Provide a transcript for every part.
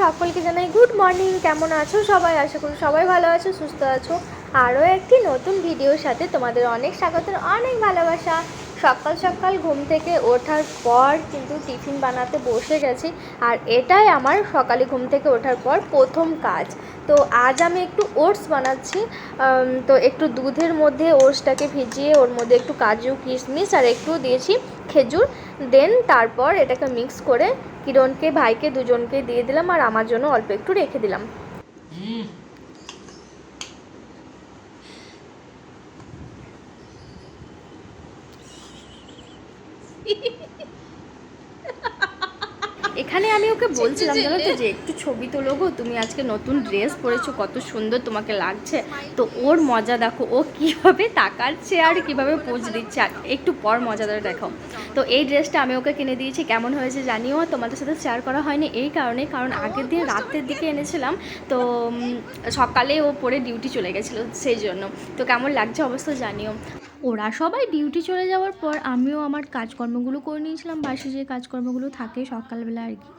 সকলকে জানাই good morning কেমন আছো সবাই? আশা করি সবাই ভালো আছো, সুস্থ আছো। আরও একটি নতুন ভিডিওর সাথে তোমাদের অনেক স্বাগতের অনেক ভালোবাসা। সকাল সকাল ঘুম থেকে ওঠার পর কিন্তু টিফিন বানাতে বসে গেছি। আর এটাই আমার সকালে ঘুম থেকে ওঠার পর প্রথম কাজ। তো আজ আমি একটু ওটস বানাচ্ছি। তো একটু দুধের মধ্যে ওটসটাকে ভিজিয়ে ওর মধ্যে একটু কাজু, কিশমিশ আর একটু দিয়েছি খেজুর। দেন তারপর এটাকে মিক্স করে কিরণকে, ভাইকে দুজনকে দিয়ে দিলাম আর আমার জন্য অল্প একটু রেখে দিলাম এখানে আমি ওকে বলছিলাম জানো তো যে একটু ছবি তোলো গো তুমি আজকে নতুন ড্রেস পরেছো কত সুন্দর তোমাকে লাগছে। তো ওর মজা দেখো ও কীভাবে তাকাচ্ছে আর কীভাবে পোজ দিচ্ছে। আর একটু পর মজাদার দেখো। তো এই ড্রেসটা আমি ওকে কিনে দিয়েছি কেমন হয়েছে জানিও তোমাদের সাথে শেয়ার করা হয়নি এই কারণে কারণ আগের দিন রাতের দিকে এনেছিলাম তো সকালে ও পরে ডিউটি চলে গেছিল সেই জন্য। তো কেমন লাগছে অবশ্য জানিও। ওরা সবাই ডিউটি চলে যাওয়ার পর আমিও আমার কাজকর্মগুলো করে নিয়েছিলাম। বাসে যে কাজকর্মগুলো থাকে সকালবেলা আর কি।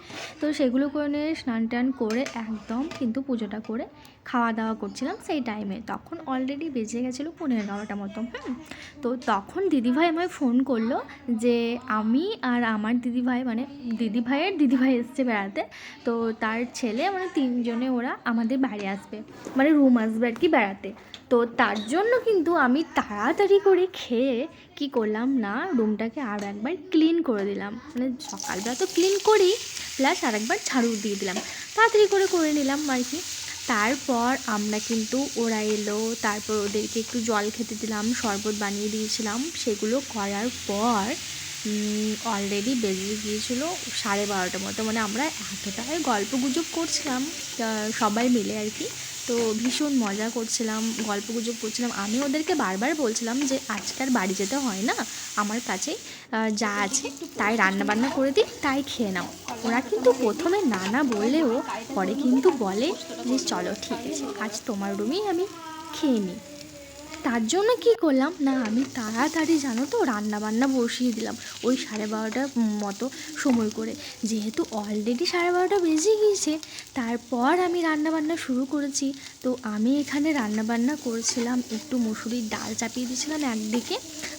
তো সেগুলো করে নিয়ে স্নান টান করে একদম কিন্তু পুজোটা করে খাওয়া দাওয়া করছিলাম সেই টাইমে তখন অলরেডি বেজে গেছিল পনেরো এগারোটা মতো হুম। তো তখন দিদিভাই আমায় ফোন করল যে আমি আর আমার দিদিভাই মানে দিদিভাইয়ের দিদিভাই এসছে বেড়াতে। তো তার ছেলে মানে তিনজনে ওরা আমাদের বাড়ি আসবে। মানে রুম আসবে আর কি বেড়াতে। তো তার জন্য কিন্তু আমি তাড়াতাড়ি করে খেয়ে কি করলাম না, রুমটাকে আরও একবার ক্লিন করে দিলাম। মানে সকালবেলা তো ক্লিন করি প্লাস আর একবার ঝাড়ু দিয়ে দিলাম। তাড়াতাড়ি করে করে নিলাম আর কি। তারপর আমরা কিন্তু ওরা এলো, তারপর ওদেরকে একটু জল খেতে দিলাম, শরবত বানিয়ে দিয়েছিলাম। সেগুলো করার পর অলরেডি বেরিয়ে গিয়েছিল সাড়ে বারোটার মতো। মানে আমরা এতটাই গল্প গুজব করছিলাম সবাই মিলে আর কি। তো ভীষণ মজা করছিলাম গল্প গুজব করছিলাম। আমি ওদেরকে বারবার বলছিলাম যে আজকার বাড়ি যেতে হয় না। আমার কাছে যা আছে, তাই রান্না বান্না করে দিই, তাই খেয়ে নাও। ওরা কিন্তু প্রথমে না না বললেও পরে কিন্তু বলে যে, চলো, ঠিক আছে। আজ তোমার রুমেই আমি খেয়ে নিই। তার জন্য কি করলাম? না, আমি তাড়াতাড়ি জানো তো রান্না বান্না বসিয়ে দিলাম ওই সাড়ে বারোটার মতো সময় করে। যেহেতু অলরেডি সাড়ে বারোটা বেজে গিয়েছে, তারপর আমি রান্না বান্না শুরু করেছি। তো আমি এখানে রান্না বান্না করেছিলাম, একটু মুসুরির ডাল চাপিয়ে দিয়েছিলাম একদিকে।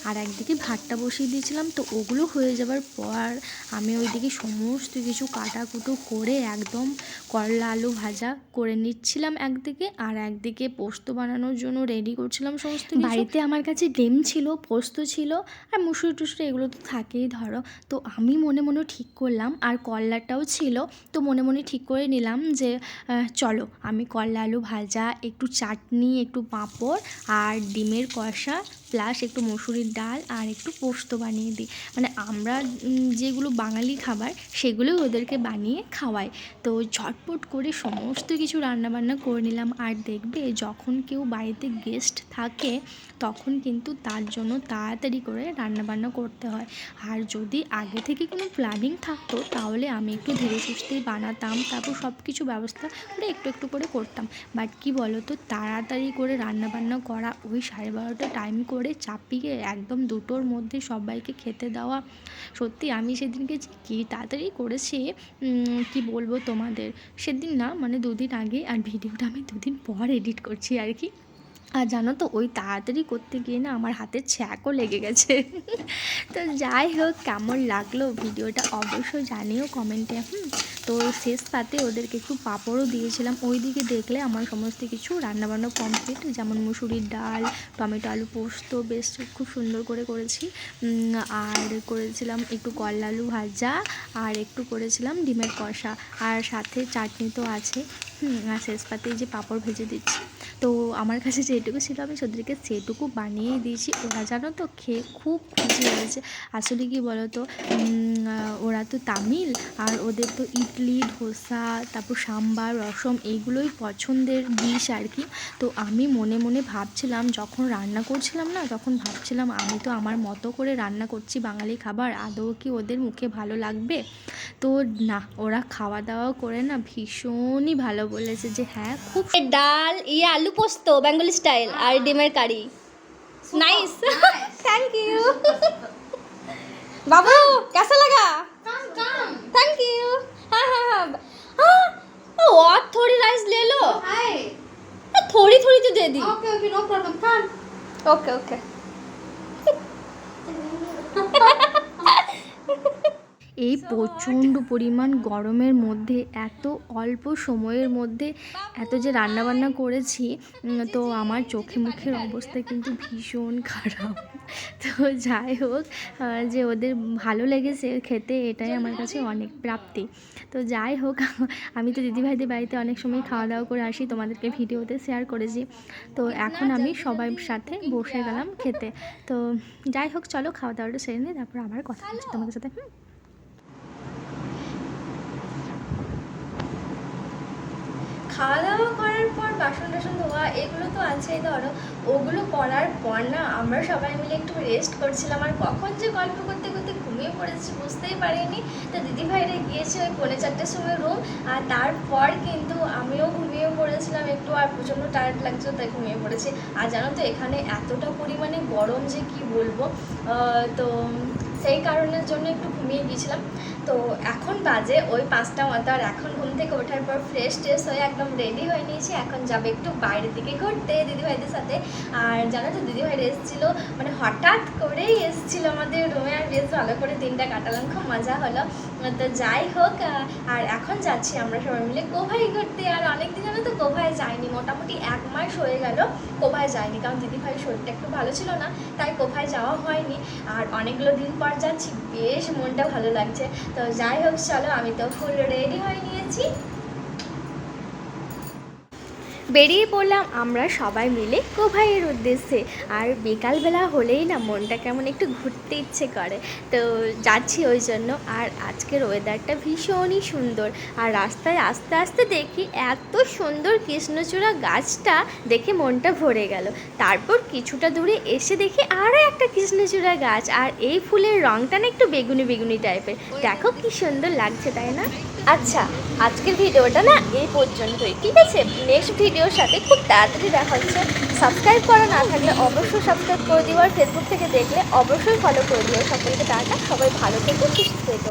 আর একদিকে ভাতটা বসিয়ে দিয়েছিলাম, তো ওগুলো হয়ে যাবার পর আমি ওইদিকে সমস্ত কিছু কাটাকুটো করে একদম করলা আলু ভাজা করে নিচ্ছিলাম একদিকে আর একদিকে পোস্ত বানানোর জন্য রেডি করছিলাম সমস্ত বাড়িতে আমার কাছে ডিম ছিল, পোস্ত ছিল আর মুসুরি টুসুরি এগুলো তো থাকেই ধরো। তো আমি মনে মনে ঠিক করলাম আর করলাটাও ছিল, তো মনে মনে ঠিক করে নিলাম যে চলো আমি করলা আলু ভাজা, একটু চাটনি, একটু পাঁপড় আর ডিমের কষা প্লাস একটু মসুরির ডাল আর একটু পোস্ত বানিয়ে দিই। মানে আমরা যেগুলো বাঙালি খাবার, সেগুলোই ওদেরকে বানিয়ে খাওয়াই। তো ঝটপট করে সমস্ত কিছু রান্নাবান্না করে নিলাম। আর দেখবে, যখন কেউ বাড়িতে গেস্ট থাকে, তখন কিন্তু তার জন্য তাড়াতাড়ি করে রান্নাবান্না করতে হয়। আর যদি আগে থেকে কোনো প্ল্যানিং থাকতো, তাহলে আমি একটু ধীরে সুস্থেই বানাতাম। তারপর সব কিছু ব্যবস্থা করে একটু একটু করে করতাম। বাট কি বলো তো তাড়াতাড়ি করে রান্নাবান্না করা ওই সাড়ে বারোটা টাইম করে চাপিয়ে একদম দুটোর মধ্যে সবাইকে খেতে দেওয়া। সত্যি আমি সেদিনকে যে কী তাড়াতাড়ি করেছি কি বলব তোমাদের? সেদিন না মানে দুদিন আগে, আর ভিডিওটা আমি দুদিন পর এডিট করছি আর কি। আর জানো তো, ওই তাড়াতাড়ি করতে গিয়ে না আমার হাতে ছ্যাকও লেগে গেছে। তো যাই হোক, কেমন লাগল ভিডিওটা অবশ্যই জানিও কমেন্টে, হুম। তো শেষ পাতে ওদেরকে একটু পাঁপড়ও দিয়েছিলাম। ওই দিকে দেখলে আমার সমস্ত কিছু রান্নাবান্না কমপ্লিট যেমন মুসুরির ডাল, টমেটো আলু পোস্ত, বেশ খুব সুন্দর করে করেছি। আর করেছিলাম একটু করলা আলু ভাজা, আর একটু করেছিলাম ডিমের কষা, আর সাথে চাটনি তো আছে। আর শেষ পাতে যে পাঁপড় ভেজে দিচ্ছি। তো আমার কাছে যেটুকু ছিল আমি ওদেরকে সেটুকু বানিয়ে দিয়েছি। ওরা জানো তো খেয়ে খুব খুশি হয়েছে। আসলে কি বলো তো ওরা তো তামিল, আর ওদের তো ঈদ ইডলি ধোসা তারপর সাম্বার রসম এইগুলোই পছন্দের ডিশ আর কি। তো আমি মনে মনে ভাবছিলাম যখন রান্না করছিলাম না তখন ভাবছিলাম আমি তো আমার মতো করে রান্না করছি বাঙালি খাবার আদৌ কি ওদের মুখে ভালো লাগবে? তো না ওরা খাওয়া দাওয়া করে না ভীষণই ভালো বলেছে যে হ্যাঁ খুব ডাল ইয়ে আলু পোস্ত বেঙ্গলি স্টাইল আর ডিমের কারি। নাইস থ্যাংক ইউ বাবু কেসা লাগা? থ্যাংক ইউ हाँ हाँ हाँ हाँ और थोड़ी राइस ले लो थोड़ी थोड़ी तो दे दी Okay, okay, no problem. Come. Okay okay এই প্রচণ্ড পরিমাণ গরমের মধ্যে, এত অল্প সময়ের মধ্যে এত যে রান্নাবান্না করেছি তো আমার চোখে মুখের অবস্থা কিন্তু ভীষণ খারাপ। তো যাই হোক যে ওদের ভালো লেগেছে খেতে, এটাই আমার কাছে অনেক প্রাপ্তি। তো যাই হোক, আমি তো দিদিভাইদের বাড়িতে অনেক সময় খাওয়া দাওয়া করে আসি, তোমাদেরকে ভিডিওতে শেয়ার করেছি। তো এখন আমি সবাই সাথে বসে গেলাম খেতে। তো যাই হোক, চলো খাওয়া দাওয়াটা সেরে নিই, তারপর আবার কথা বলছি তোমাদের সাথে, হুম? খাওয়া দাওয়া করার পর বাসন টাসন ধোয়া, এগুলো তো আছেই ধরো। ওগুলো করার পর না, আমরা সবাই মিলে একটু রেস্ট করছিলাম। আর কখন যে গল্প করতে করতে ঘুমিয়ে পড়েছি বুঝতেই পারিনি। তো দিদিভাইরা গিয়েছে ওই পৌনে চারটের সময় রুম আর তারপর কিন্তু আমিও ঘুমিয়ে পড়েছিলাম একটু, আর প্রচণ্ড টায়ার্ড লাগছিল, তাই ঘুমিয়ে পড়েছি। আর জানো তো, এখানে এতটা পরিমাণে গরম যে কি বলব? তো সেই কারণের জন্য একটু ঘুমিয়ে গিয়েছিলাম। তো এখন বাজে, ওই পাঁচটা মতো, আর এখন ঘুম থেকে ওঠার পর ফ্রেশ ট্রেশ হয়ে একদম রেডি হয়ে নিয়েছি। এখন যাবে একটু বাইরের দিকে ঘুরতে দিদিভাইদের সাথে। আর জানো তো দিদিভাইরা এসেছিল মানে হঠাৎ করেই এসেছিল আমাদের রুমে আর বেশ ভালো করে দিনটা কাটালাম, খুব মজা হলো। তো যাই হোক আর এখন যাচ্ছি আমরা সবাই মিলে কোভাই ঘুরতে। আর অনেক দিন তো কোভায় যাইনি, মোটামুটি এক মাস হয়ে গেল কোভায় যাইনি, কারণ দিদিভাইয়ের শরীরটা একটু ভালো ছিল না, তাই কোভায় যাওয়া হয়নি। আর অনেকগুলো দিন পর যাচ্ছি, বেশ মনটা ভালো লাগছে। তো যাই হোক, চলো, আমি তো ফুল রেডি হয়ে নিয়েছি। বেরিয়ে পড়লাম আমরা সবাই মিলে কোভাইয়ের উদ্দেশ্যে। আর বিকালবেলা হলেই না মনটা কেমন একটু ঘুরতে ইচ্ছে করে। তো যাচ্ছি ওই জন্য। আর আজকের ওয়েদারটা ভীষণই সুন্দর। আর রাস্তায় আস্তে আস্তে দেখি এত সুন্দর কৃষ্ণচূড়া গাছটা দেখে মনটা ভরে গেল। তারপর কিছুটা দূরে এসে দেখি আরও একটা কৃষ্ণচূড়া গাছ। আর এই ফুলের রঙটা না একটু বেগুনি বেগুনি টাইপের। দেখো কি সুন্দর লাগছে, তাই না? আচ্ছা আজকের ভিডিওটা না এই পর্যন্তই। ঠিক আছে? নেক্সট ভিডিওর সাথে খুব তাড়াতাড়ি দেখা হচ্ছে। সাবস্ক্রাইব করা না থাকলে অবশ্যই সাবস্ক্রাইব করে দিও আর ফেসবুক থেকে দেখলে অবশ্যই ফলো করে দিও। সকলকে টাটা, সবাই ভালো থেকো, সুস্থ থেকো।